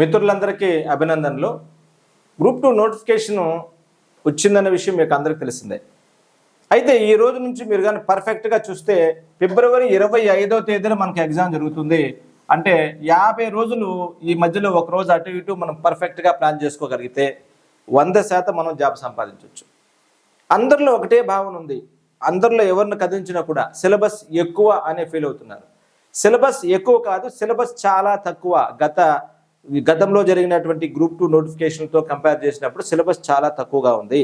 మిత్రులందరికీ అభినందనలు. Group two notification వచ్చిందన్న విషయం మీకు అందరికీ తెలిసిందే. అయితే ఈ రోజు నుంచి మీరు కానీ పర్ఫెక్ట్గా చూస్తే ఫిబ్రవరి ఇరవై ఐదో తేదీన మనకి ఎగ్జామ్ జరుగుతుంది. అంటే యాభై రోజులు ఈ మధ్యలో ఒక రోజు అటు ఇటు మనం పర్ఫెక్ట్గా ప్లాన్ చేసుకోగలిగితే వంద శాతం మనం జాబ్ సంపాదించవచ్చు అందరిలో ఒకటే భావన ఉంది. అందరిలో ఎవరిని కదిలించినా కూడా సిలబస్ ఎక్కువ అనే ఫీల్ అవుతున్నారు. సిలబస్ ఎక్కువ కాదు సిలబస్ చాలా తక్కువ గత గతంలో జరిగినటువంటి గ్రూప్ టూ నోటిఫికేషన్తో కంపేర్ చేసినప్పుడు సిలబస్ చాలా తక్కువగా ఉంది.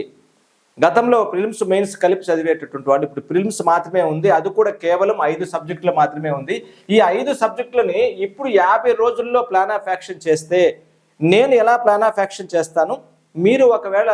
గతంలో ప్రిలిమ్స్ మెయిన్స్ కలిపి చదివేటటువంటి వాడు ఇప్పుడు ప్రిలిమ్స్ మాత్రమే ఉంది. అది కూడా కేవలం ఐదు సబ్జెక్టులు మాత్రమే ఉంది. ఈ ఐదు సబ్జెక్టులని ఇప్పుడు యాభై రోజుల్లో ప్లాన్ ఆఫ్ యాక్షన్ చేస్తే నేను ఎలా ప్లాన్ ఆఫ్ యాక్షన్ చేస్తాను? మీరు ఒకవేళ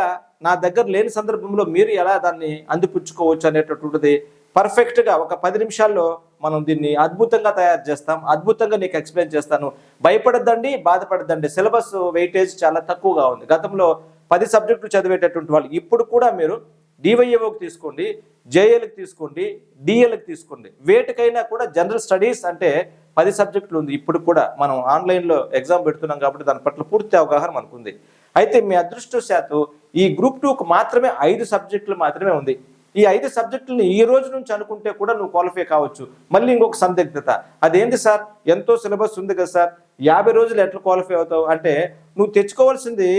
నా దగ్గర లేని సందర్భంలో మీరు ఎలా దాన్ని అందిపుచ్చుకోవచ్చు అనేటటువంటిది పర్ఫెక్ట్గా ఒక పది నిమిషాల్లో మనం దీన్ని అద్భుతంగా తయారు చేస్తాం అద్భుతంగా నీకు ఎక్స్ప్లెయిన్ చేస్తాను. భయపడద్దండి బాధపడద్దండి. సిలబస్ వెయిటేజ్ చాలా తక్కువగా ఉంది. గతంలో పది సబ్జెక్టులు చదివేటటువంటి వాళ్ళు ఇప్పుడు కూడా మీరు డివైఏఓకి తీసుకోండి జేఏలకు తీసుకోండి డిఏలకు తీసుకోండి. వేటికైనా కూడా జనరల్ స్టడీస్ అంటే పది సబ్జెక్టులు ఉంది. ఇప్పుడు కూడా మనం ఆన్లైన్లో ఎగ్జామ్ పెడుతున్నాం కాబట్టి దాని పట్ల పూర్తి అవగాహన మనకుంది. అయితే మీ అదృష్టశాత్తు ఈ గ్రూప్ టూకు మాత్రమే ఐదు సబ్జెక్టులు మాత్రమే ఉంది. ఈ ఐదు సబ్జెక్టులను ఈ రోజు నుంచి అనుకుంటే కూడా నువ్వు క్వాలిఫై కావచ్చు. మళ్ళీ ఇంకొక సందిగ్ధత. అదేంటి సార్? ఎంతో సిలబస్ ఉంది కదా సార్. యాభై రోజులు ఎట్లా క్వాలిఫై అవుతావు? అంటే నువ్వు తెచ్చుకోవాల్సింది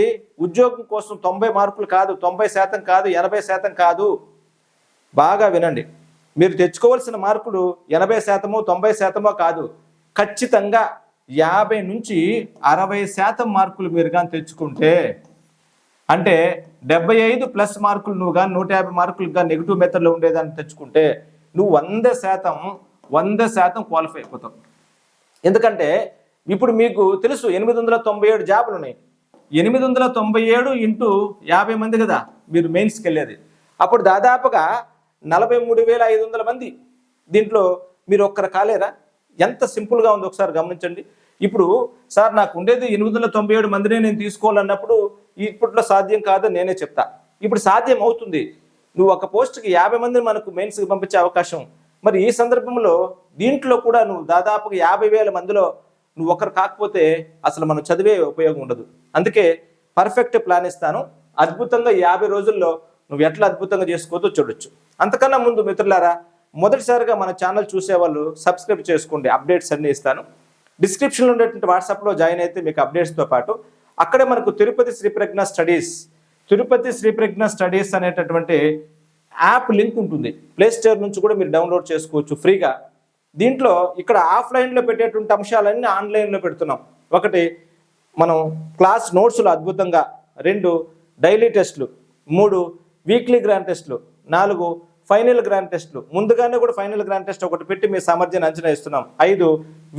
ఉద్యోగం కోసం తొంభై మార్కులు కాదు తొంభై శాతం కాదు ఎనభై శాతం కాదు. బాగా వినండి. మీరు తెచ్చుకోవాల్సిన మార్కులు ఎనభై శాతమో తొంభై శాతమో కాదు. ఖచ్చితంగా యాభై నుంచి అరవై శాతం మార్కులు మీరు కానీ తెచ్చుకుంటే అంటే డెబ్బై ఐదు ప్లస్ మార్కులు నువ్వు కానీ నూట యాభై మార్కులు కానీ నెగిటివ్ మెథడ్లో ఉండేదాన్ని తెచ్చుకుంటే నువ్వు వంద శాతం వంద శాతం క్వాలిఫై అయిపోతావు. ఎందుకంటే ఇప్పుడు మీకు తెలుసు ఎనిమిది వందల తొంభై ఏడు జాబులు ఉన్నాయి. ఎనిమిది వందల తొంభై ఏడు ఇంటూ యాభై మంది కదా మీరు మెయిన్స్కి వెళ్ళేది. అప్పుడు దాదాపుగా నలభై మూడు వేల ఐదు వందల మంది దీంట్లో మీరు ఒక్కరు కాలేరా? ఎంత సింపుల్గా ఉంది ఒకసారి గమనించండి. ఇప్పుడు సార్ నాకు ఉండేది ఎనిమిది వందల తొంభై ఏడు మందినే నేను తీసుకోవాలన్నప్పుడు ఇప్పట్లో సాధ్యం కాదని నేనే చెప్తా. ఇప్పుడు సాధ్యం అవుతుంది. నువ్వు ఒక పోస్ట్కి యాభై మందిని మనకు మెయిన్స్కి పంపించే అవకాశం. మరి ఈ సందర్భంలో దీంట్లో కూడా నువ్వు దాదాపుగా యాభై వేల మందిలో నువ్వు ఒకరు కాకపోతే అసలు మనం చదివే ఉపయోగం ఉండదు. అందుకే పర్ఫెక్ట్ ప్లాన్ ఇస్తాను. అద్భుతంగా యాభై రోజుల్లో నువ్వు ఎట్లా అద్భుతంగా చేసుకోవద్దో చూడొచ్చు. అంతకన్నా ముందు మిత్రులారా మొదటిసారిగా మన ఛానల్ చూసేవాళ్ళు సబ్స్క్రైబ్ చేసుకోండి. అప్డేట్స్ అన్నీ ఇస్తాను. డిస్క్రిప్షన్లో ఉండేటువంటి వాట్సాప్లో జాయిన్ అయితే మీకు అప్డేట్స్తో పాటు అక్కడే మనకు తిరుపతి శ్రీప్రజ్ఞ స్టడీస్. తిరుపతి శ్రీప్రజ్ఞ స్టడీస్ అనేటటువంటి యాప్ లింక్ ఉంటుంది. ప్లే స్టోర్ నుంచి కూడా మీరు డౌన్లోడ్ చేసుకోవచ్చు ఫ్రీగా. దీంట్లో ఇక్కడ ఆఫ్లైన్లో పెట్టేటువంటి అంశాలన్నీ ఆన్లైన్లో పెడుతున్నాం. ఒకటి మనం క్లాస్ నోట్స్లు అద్భుతంగా. రెండు డైలీ టెస్ట్లు. మూడు వీక్లీ గ్రాండ్ టెస్ట్లు. నాలుగు ఫైనల్ గ్రాండ్ టెస్ట్లు. ముందుగానే కూడా ఫైనల్ గ్రాండ్ టెస్ట్ ఒకటి పెట్టి మీ సామర్థ్యాన్ని అంచనా ఇస్తున్నాం ఐదు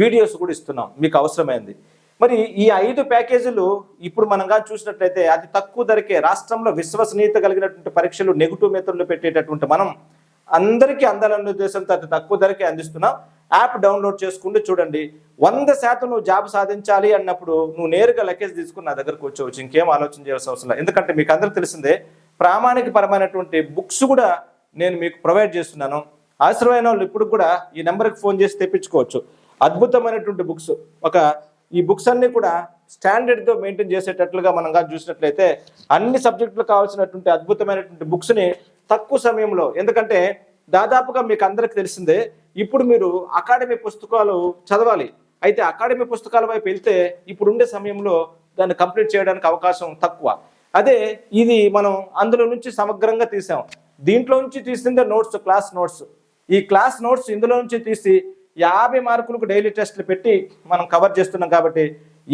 వీడియోస్ కూడా ఇస్తున్నాం. మీకు అవసరమైంది. మరి ఈ ఐదు ప్యాకేజీలు ఇప్పుడు మనం చూసినట్లయితే అతి తక్కువ ధరకే రాష్ట్రంలో విశ్వసనీయత కలిగినటువంటి పరీక్షలు నెగిటివ్ మెథడ్లు పెట్టేటటువంటి మనం అందరికీ అందాలన్న ఉద్దేశంతో అతి తక్కువ ధరకే అందిస్తున్నాం. యాప్ డౌన్లోడ్ చేసుకుంటూ చూడండి. వంద శాతం నువ్వు జాబ్ సాధించాలి అన్నప్పుడు నువ్వు నేరుగా లగేజ్ తీసుకుని నా దగ్గరకు వచ్చేవచ్చు ఇంకేం ఆలోచన చేయాల్సిన అవసరం లేదు. ఎందుకంటే మీకు అందరికి తెలిసిందే ప్రామాణిక పరమైనటువంటి బుక్స్ కూడా నేను మీకు ప్రొవైడ్ చేస్తున్నాను. అవసరమైన వాళ్ళు ఇప్పుడు కూడా ఈ నెంబర్కి ఫోన్ చేసి తెప్పించుకోవచ్చు. అద్భుతమైనటువంటి బుక్స్. ఒక ఈ బుక్స్ అన్నీ కూడా స్టాండర్డ్తో మెయింటైన్ చేసేటట్లుగా మనం కానీ చూసినట్లయితే అన్ని సబ్జెక్టులు కావాల్సినటువంటి అద్భుతమైనటువంటి బుక్స్ని తక్కువ సమయంలో ఎందుకంటే దాదాపుగా మీకు అందరికి తెలిసిందే ఇప్పుడు మీరు అకాడమీ పుస్తకాలు చదవాలి. అయితే అకాడమీ పుస్తకాల వైపు వెళ్తే ఇప్పుడు ఉండే సమయంలో దాన్ని కంప్లీట్ చేయడానికి అవకాశం తక్కువ. అదే ఇది మనం అందులో నుంచి సమగ్రంగా తీసాం. దీంట్లో నుంచి తీసిందే నోట్స్ క్లాస్ నోట్స్. ఈ క్లాస్ నోట్స్ ఇందులో నుంచి తీసి యాభై మార్కులకు డైలీ టెస్ట్లు పెట్టి మనం కవర్ చేస్తున్నాం కాబట్టి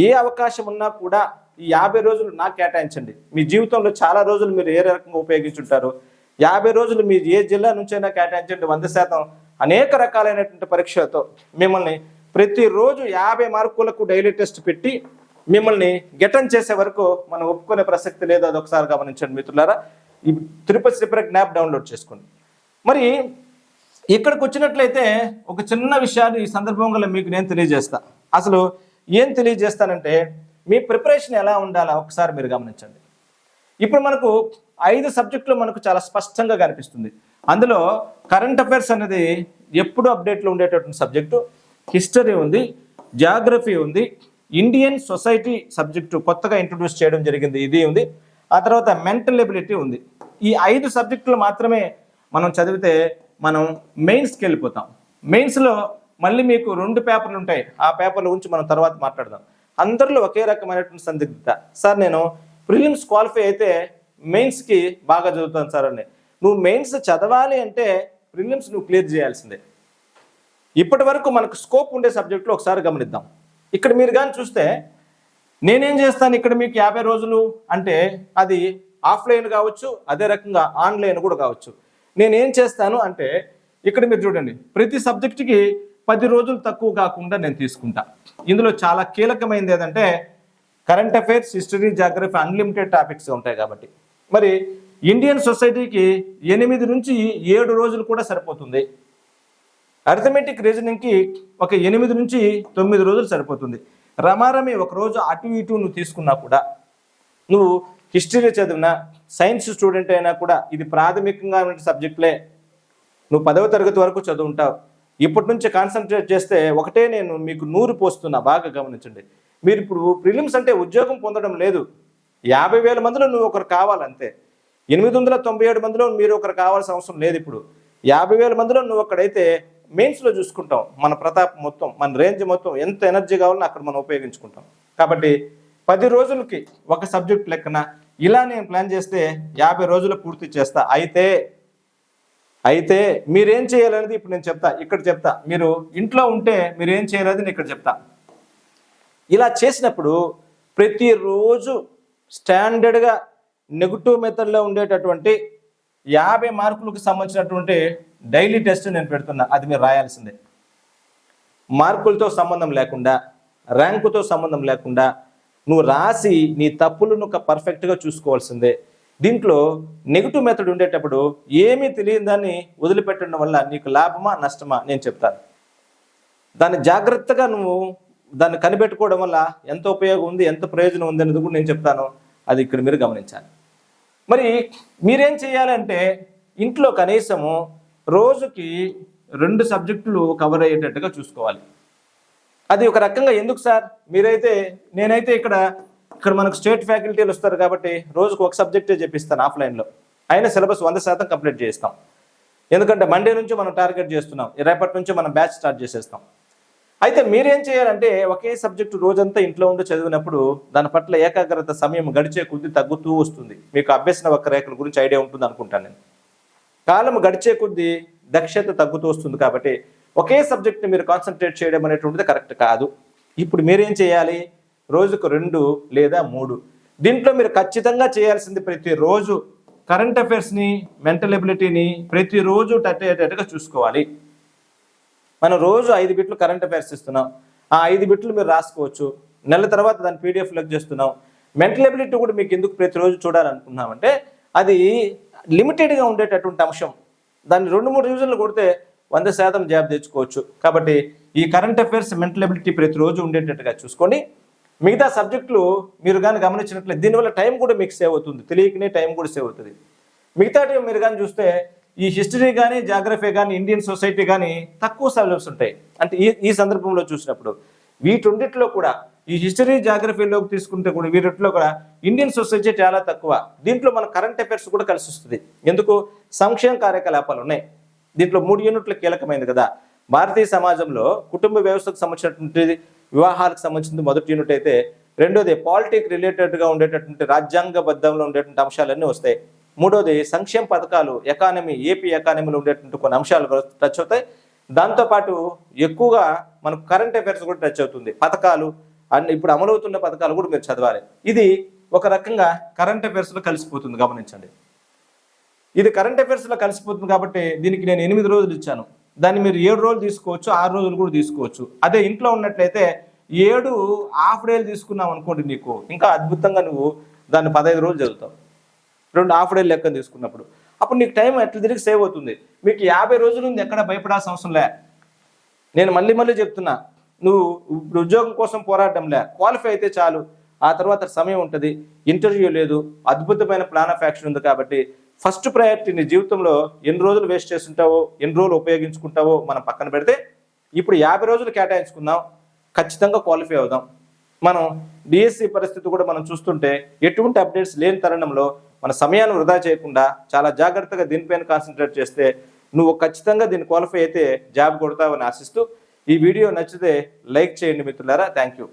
ఏ అవకాశం ఉన్నా కూడా ఈ యాభై రోజులు నాకు కేటాయించండి. మీ జీవితంలో చాలా రోజులు మీరు ఏ రకంగా ఉపయోగించుంటారు? యాభై రోజులు మీరు ఏ జిల్లా నుంచైనా కేటాయించండి. వంద శాతం అనేక రకాలైనటువంటి పరీక్షలతో మిమ్మల్ని ప్రతిరోజు యాభై మార్కులకు డైలీ టెస్ట్ పెట్టి మిమ్మల్ని గెటన్ చేసే వరకు మనం ఒప్పుకునే ప్రసక్తి లేదు. అది ఒకసారి గమనించండి మిత్రులారా. ఈ తిరుపతి శ్రీప్రజ్ఞ యాప్ డౌన్లోడ్ చేసుకోండి. మరి ఇక్కడికి వచ్చినట్లయితే ఒక చిన్న విషయాన్ని ఈ సందర్భంగా మీకు నేను తెలియజేస్తా. అసలు ఏం తెలియజేస్తానంటే మీ ప్రిపరేషన్ ఎలా ఉండాలా ఒకసారి మీరు గమనించండి. ఇప్పుడు మనకు ఐదు సబ్జెక్టులు మనకు చాలా స్పష్టంగా కనిపిస్తుంది. అందులో కరెంట్ అఫైర్స్ అనేది ఎప్పుడు అప్డేట్లో ఉండేటటువంటి సబ్జెక్టు హిస్టరీ ఉంది జాగ్రఫీ ఉంది ఇండియన్ సొసైటీ సబ్జెక్టు కొత్తగా ఇంట్రొడ్యూస్ చేయడం జరిగింది ఇది ఉంది ఆ తర్వాత మెంటల్ ఎబిలిటీ ఉంది. ఈ ఐదు సబ్జెక్టులు మాత్రమే మనం చదివితే మనం మెయిన్స్కి వెళ్ళిపోతాం. మెయిన్స్లో మళ్ళీ మీకు రెండు పేపర్లు ఉంటాయి. ఆ పేపర్ల గురించి మనం తర్వాత మాట్లాడదాం. అందరిలో ఒకే రకమైనటువంటి సందిగ్ధత సార్ నేను ప్రిలిమ్స్ క్వాలిఫై అయితే మెయిన్స్కి బాగా చదువుతాను సార్ అని. నువ్వు మెయిన్స్ చదవాలి అంటే ప్రిలిమ్స్ నువ్వు క్లియర్ చేయాల్సిందే. ఇప్పటి వరకు మనకు స్కోప్ ఉండే సబ్జెక్టులో ఒకసారి గమనిద్దాం. ఇక్కడ మీరు కానీ చూస్తే నేనేం చేస్తాను? ఇక్కడ మీకు యాభై రోజులు అంటే అది ఆఫ్లైన్ కావచ్చు అదే రకంగా ఆన్లైన్ కూడా కావచ్చు. నేనేం చేస్తాను అంటే ఇక్కడ మీరు చూడండి ప్రతి సబ్జెక్టుకి పది రోజులు తక్కువ కాకుండా నేను తీసుకుంటా. ఇందులో చాలా కీలకమైనది ఏదంటే current affairs history geography unlimited topics ఉంటాయి కాబట్టి. మరి ఇండియన్ సొసైటీకి ఎనిమిది నుంచి ఏడు రోజులు కూడా సరిపోతుంది. అర్థమెటిక్ రీజనింగ్కి ఒక ఎనిమిది నుంచి తొమ్మిది రోజులు సరిపోతుంది. రమారమి ఒక రోజు అటు ఇటు నువ్వు తీసుకున్నా కూడా నువ్వు హిస్టరీ చదివిన సైన్స్ స్టూడెంట్ అయినా కూడా ఇది ప్రాథమికంగా ఉన్న సబ్జెక్టులే. నువ్వు పదవ తరగతి వరకు చదువుంటావు. ఇప్పటి నుంచి కాన్సన్ట్రేట్ చేస్తే ఒకటే నేను మీకు నూరు పోస్తున్నా బాగా గమనించండి. మీరు ఇప్పుడు ప్రిలిమ్స్ అంటే ఉద్యోగం పొందడం లేదు. యాభై వేల మందిలో నువ్వు ఒకరు కావాలంతే. ఎనిమిది వందల తొంభై ఏడు మందిలో మీరు ఒకరు కావాల్సిన అవసరం లేదు ఇప్పుడు. యాభై వేల మందిలో నువ్వు అక్కడైతే మెయిన్స్లో చూసుకుంటాం మన ప్రతాప్ మొత్తం మన రేంజ్ మొత్తం ఎంత ఎనర్జీ కావాలో అక్కడ మనం ఉపయోగించుకుంటాం. కాబట్టి పది రోజులకి ఒక సబ్జెక్ట్ లెక్కన ఇలా నేను ప్లాన్ చేస్తే యాభై రోజులు పూర్తి చేస్తా. అయితే అయితే మీరేం చేయాలనేది ఇప్పుడు నేను చెప్తా ఇక్కడ చెప్తా. మీరు ఇంట్లో ఉంటే మీరు ఏం చేయాలనేది నేను ఇక్కడ చెప్తా. ఇలా చేసినప్పుడు ప్రతిరోజు స్టాండర్డ్గా నెగిటివ్ మెథడ్లో ఉండేటటువంటి యాభై మార్కులకు సంబంధించినటువంటి డైలీ టెస్ట్ నేను పెడుతున్నా. అది మీరు రాయాల్సిందే. మార్కులతో సంబంధం లేకుండా ర్యాంకుతో సంబంధం లేకుండా నువ్వు రాసి నీ తప్పులను ఒక పర్ఫెక్ట్గా చూసుకోవాల్సిందే. దీంట్లో నెగిటివ్ మెథడ్ ఉండేటప్పుడు ఏమీ తెలియని దాన్ని వదిలిపెట్టడం వల్ల నీకు లాభమా నష్టమా నేను చెప్తాను. దాన్ని జాగ్రత్తగా నువ్వు దాన్ని కనిపెట్టుకోవడం వల్ల ఎంత ఉపయోగం ఉంది ఎంత ప్రయోజనం ఉంది అనేది కూడా నేను చెప్తాను. అది ఇక్కడ మీరు గమనించాలి. మరి మీరేం చేయాలంటే ఇంట్లో కనీసము రోజుకి రెండు సబ్జెక్టులు కవర్ అయ్యేటట్టుగా చూసుకోవాలి. అది ఒక రకంగా ఎందుకు సార్? మీరైతే నేనైతే ఇక్కడ ఇక్కడ మనకు స్టేట్ ఫ్యాకల్టీలు వస్తారు కాబట్టి రోజుకు ఒక సబ్జెక్టే చెప్పిస్తాను ఆఫ్లైన్లో. అయినా సిలబస్ వంద శాతం కంప్లీట్ చేస్తాం ఎందుకంటే మండే నుంచి మనం టార్గెట్ చేస్తున్నాం. రేపటి నుంచి మనం బ్యాచ్ స్టార్ట్ చేసేస్తాం. అయితే మీరేం చేయాలంటే ఒకే సబ్జెక్టు రోజంతా ఇంట్లో ఉండి చదివినప్పుడు దాని పట్ల ఏకాగ్రత సమయం గడిచే కొద్దీ తగ్గుతూ వస్తుంది. మీకు అభ్యసన వక్రరేఖల గురించి ఐడియా ఉంటుంది అనుకుంటాను నేను. కాలం గడిచే కొద్దీ దక్షత తగ్గుతూ వస్తుంది కాబట్టి ఒకే సబ్జెక్ట్ని మీరు కాన్సన్ట్రేట్ చేయడం అనేటువంటిది కరెక్ట్ కాదు. ఇప్పుడు మీరేం చేయాలి? రోజుకు రెండు లేదా మూడు. దీంట్లో మీరు ఖచ్చితంగా చేయాల్సింది ప్రతిరోజు కరెంట్ అఫైర్స్ని మెంటల్ ఎబిలిటీని ప్రతిరోజు టచ్ చూసుకోవాలి. మనం రోజు ఐదు బిట్లు కరెంట్ అఫైర్స్ ఇస్తున్నాం. ఆ ఐదు బిట్లు మీరు రాసుకోవచ్చు. నెల తర్వాత దాన్ని పీడిఎఫ్ లెక్ చేస్తున్నాం. మెంటల్ ఎబిలిటీ కూడా మీకు ఎందుకు ప్రతిరోజు చూడాలనుకున్నామంటే అది లిమిటెడ్గా ఉండేటటువంటి అంశం. దాన్ని రెండు మూడు రివిజన్లు కొడితే వంద శాతం జాబ్ తెచ్చుకోవచ్చు. కాబట్టి ఈ కరెంట్ అఫైర్స్ మెంటల్ ఎబిలిటీ ప్రతిరోజు ఉండేటట్టుగా చూసుకొని మిగతా సబ్జెక్టులు మీరు కానీ గమనించినట్లయితే దీనివల్ల టైం కూడా మీకు సేవ్ అవుతుంది. తెలియకనే టైం కూడా సేవ్ అవుతుంది. మిగతా మీరు కానీ చూస్తే ఈ హిస్టరీ కానీ జాగ్రఫీ కానీ ఇండియన్ సొసైటీ కానీ తక్కువ సబ్జెక్ట్స్ ఉంటాయి. అంటే ఈ ఈ సందర్భంలో చూసినప్పుడు వీటన్నిటిలో కూడా ఈ హిస్టరీ జాగ్రఫీలోకి తీసుకుంటే కూడా వీటిలో కూడా ఇండియన్ సొసైటీ చాలా తక్కువ. దీంట్లో మన కరెంట్ అఫైర్స్ కూడా కలిసి వస్తుంది. ఎందుకు? సంక్షేమ కార్యకలాపాలు ఉన్నాయి. దీంట్లో మూడు యూనిట్లు కీలకమైనది కదా. భారతీయ సమాజంలో కుటుంబ వ్యవస్థకు సంబంధించినటువంటి వివాహాలకు సంబంధించిన మొదటి యూనిట్ అయితే రెండోది పాలిటిక్ రిలేటెడ్గా ఉండేటటువంటి రాజ్యాంగబద్ధంలో ఉండేటువంటి అంశాలన్నీ వస్తాయి. మూడోది సంక్షేమ పథకాలు ఎకానమీ ఏపీ ఎకానమీలో ఉండేటువంటి కొన్ని అంశాలు టచ్ అవుతాయి. దాంతోపాటు ఎక్కువగా మనకు కరెంట్ అఫైర్స్ కూడా టచ్ అవుతుంది. పథకాలు అండ్ ఇప్పుడు అమలవుతున్న పథకాలు కూడా మీరు చదవాలి. ఇది ఒక రకంగా కరెంట్ అఫైర్స్లో కలిసిపోతుంది గమనించండి. ఇది కరెంట్ అఫైర్స్లో కలిసిపోతుంది కాబట్టి దీనికి నేను ఎనిమిది రోజులు ఇచ్చాను. దాన్ని మీరు ఏడు రోజులు తీసుకోవచ్చు ఆరు రోజులు కూడా తీసుకోవచ్చు. అదే ఇంట్లో ఉన్నట్లయితే ఏడు హాఫ్ డేలు తీసుకున్నాం అనుకోండి నీకు. ఇంకా అద్భుతంగా నువ్వు దాన్ని పదహైదు రోజులు చదువుతావు. రెండు హాఫ్ డేలు లెక్క తీసుకున్నప్పుడు. అప్పుడు నీకు టైం ఎట్లా తిరిగి సేవ్ అవుతుంది? మీకు యాభై రోజులు ఉంది ఎక్కడ భయపడాల్సిన అవసరం లే. నేను మళ్ళీ మళ్ళీ చెప్తున్నా నువ్వు ఇప్పుడు ఉద్యోగం కోసం పోరాటం లే. క్వాలిఫై అయితే చాలు. ఆ తర్వాత సమయం ఉంటుంది. ఇంటర్వ్యూ లేదు. అద్భుతమైన ప్లాన్ ఆఫ్ యాక్షన్ ఉంది కాబట్టి ఫస్ట్ ప్రయారిటీ నీ జీవితంలో ఎన్ని రోజులు వేస్ట్ చేస్తుంటావో ఎన్ని రోజులు ఉపయోగించుకుంటావో మనం పక్కన పెడితే ఇప్పుడు యాభై రోజులు కేటాయించుకుందాం ఖచ్చితంగా క్వాలిఫై అవుదాం. మనం డిఎస్సి పరిస్థితి కూడా మనం చూస్తుంటే ఎటువంటి అప్డేట్స్ లేని తరుణంలో మన సమయాన్ని వృధా చేయకుండా చాలా జాగ్రత్తగా దీనిపైన కాన్సన్ట్రేట్ చేస్తే నువ్వు ఖచ్చితంగా దీన్ని క్వాలిఫై అయితే జాబ్ కొడతావని ఆశిస్తూ ఈ వీడియో నచ్చితే లైక్ చేయండి మిత్రులారా. Thank you